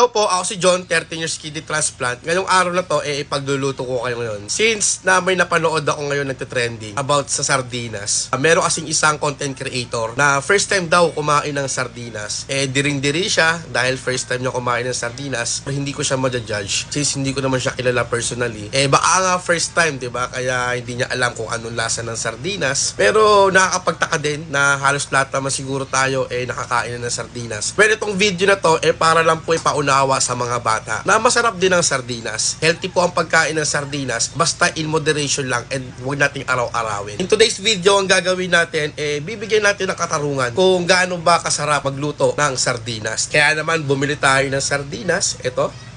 Hello po, ako si John, 13 years kidney transplant. Ngayong araw na to, eh, ipagluluto ko kayo ngayon. Since na may napanood ako ngayon nagte-trending about sa sardinas, uh, meron kasing isang content creator na first time daw kumain ng sardinas. Eh, diring-diri siya dahil first time niya kumain ng sardinas. Hindi ko siya ma-judge since hindi ko naman siya kilala personally. Eh, baka nga first time, di ba? Kaya hindi niya alam kung anong lasa ng sardinas. Pero nakakapagtaka din na halos lahat naman siguro tayo eh nakakain na ng sardinas. Pero itong video na to, eh para lang po ipaunawa sa mga bata na masarap din ang sardinas. Healthy po ang pagkain ng sardinas, basta in moderation lang and huwag nating araw-arawin. In today's video, ang gagawin natin, eh bibigyan natin ng katarungan kung gaano ba kasarap magluto ng sardinas. Kaya naman, bumili tayo ng sardinas. Ito,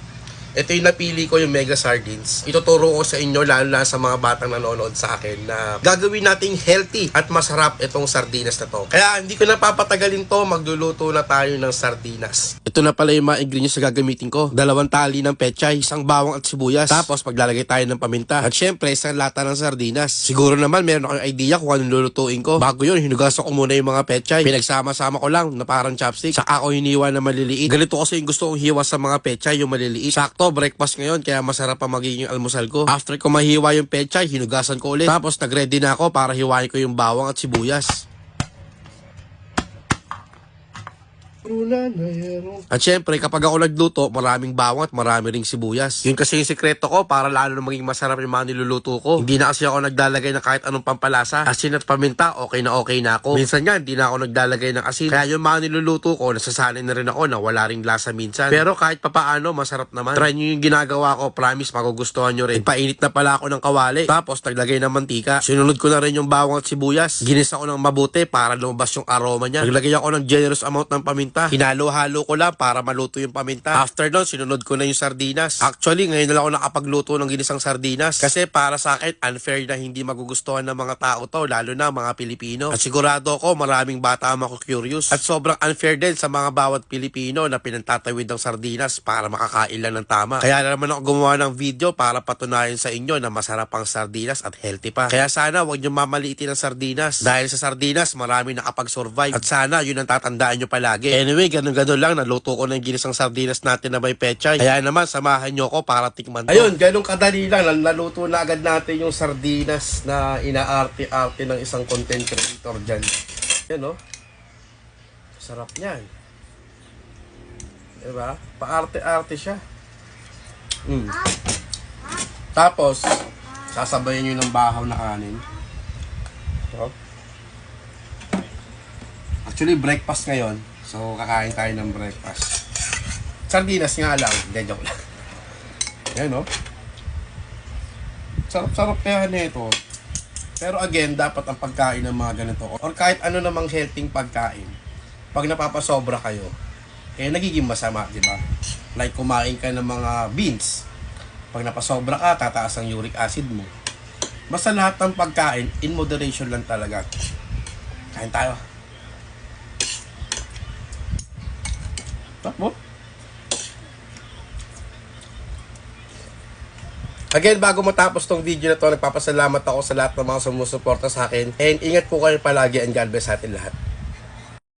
ito yung napili ko yung Mega Sardines. Ituturo ko sa inyo, lalo na sa mga batang nanonood sa akin, na gagawin nating healthy at masarap itong sardinas na to. Kaya hindi ko na papatagalin to, magluluto na tayo ng sardinas. Ito na pala yung mga ingredients na gagamitin ko. Dalawang tali ng pechay, isang bawang at sibuyas. Tapos maglalagay tayo ng paminta. At syempre, isang lata ng sardinas. Siguro naman meron akong idea kung anong lulutuin ko. Bago yun, hinugasan ko muna yung mga pechay. Pinagsama-sama ko lang na parang chopstick. Saka ako hiniwa na maliliit. Ganito kasi yung gusto kong hiwa sa mga pechay, yung maliliit. Sakto, breakfast ngayon, kaya masarap pa magiging almusal ko. After ko mahiwa yung pechay, hinugasan ko ulit. Tapos nagready na ako para hiwain ko yung bawang at sibuyas. At syempre, kapag ako nagluto, maraming bawang at marami ring sibuyas. Yun kasi yung sikreto ko para lalo na maging masarap yung mga niluluto ko. Hindi na kasi ako naglalagay ng kahit anong pampalasa. Asin at paminta, okay na okay na ako. Minsan nga, hindi na ako naglalagay ng asin. Kaya yung mga niluluto ko, nasasanay na rin ako na wala ring lasa minsan. Pero kahit papaano, masarap naman. Try nyo yung ginagawa ko, promise magugustuhan nyo rin. Painit na pala ako ng kawali. Tapos, naglagay ng mantika. Sinunod ko na rin yung bawang at sibuyas. Ginisa ko ng mabuti para lumabas yung aroma niya. Naglagay ako ng generous amount ng paminta. Hinalo-halo ko lang para maluto yung paminta. After nun, sinunod ko na yung sardinas. Actually, ngayon na lang ako nakapagluto ng ginisang sardinas. Kasi para sa akin, unfair na hindi magugustuhan ng mga tao to, lalo na mga Pilipino. At sigurado ako, maraming bata ang curious. At sobrang unfair din sa mga bawat Pilipino na pinantatawid ng sardinas para makakain lang ng tama. Kaya naman ako gumawa ng video para patunayan sa inyo na masarap ang sardinas at healthy pa. Kaya sana huwag niyo mamaliitin ang sardinas. Dahil sa sardinas, marami nakapag-survive. At sana yun ang tatandaan nyo palagi. Anyway, ganun-ganun lang. Naluto ko na yung ginisang sardinas natin na may pechay. Kaya naman, samahan nyo ko para tikman. Ayun, ganun kadali lang. Naluto na agad natin yung sardinas na inaarte-arte ng isang content creator dyan. Yan, oh. Sarap niyan. Diba? Paarte-arte siya. Mm. Tapos, sasabayan nyo ng bahaw na kanin. Ito. Actually, breakfast ngayon. So, kakain tayo ng breakfast. Sardinas nga lang. Hindi, joke lang. Yan, no? Sarap-sarap kaya nito. Pero again, dapat ang pagkain ng mga ganito, or kahit ano namang healthy pagkain, pag napapasobra kayo, eh nagiging masama, di ba? Like kumain ka ng mga beans. Pag napasobra ka, tataas ang uric acid mo. Basta lahat ng pagkain, in moderation lang talaga. Kain tayo. Tapos? Again, bago matapos tong video na to, nagpapasalamat ako sa lahat ng mga sumusuporta sa akin. And ingat po kayo palagi and God bless sa atin lahat.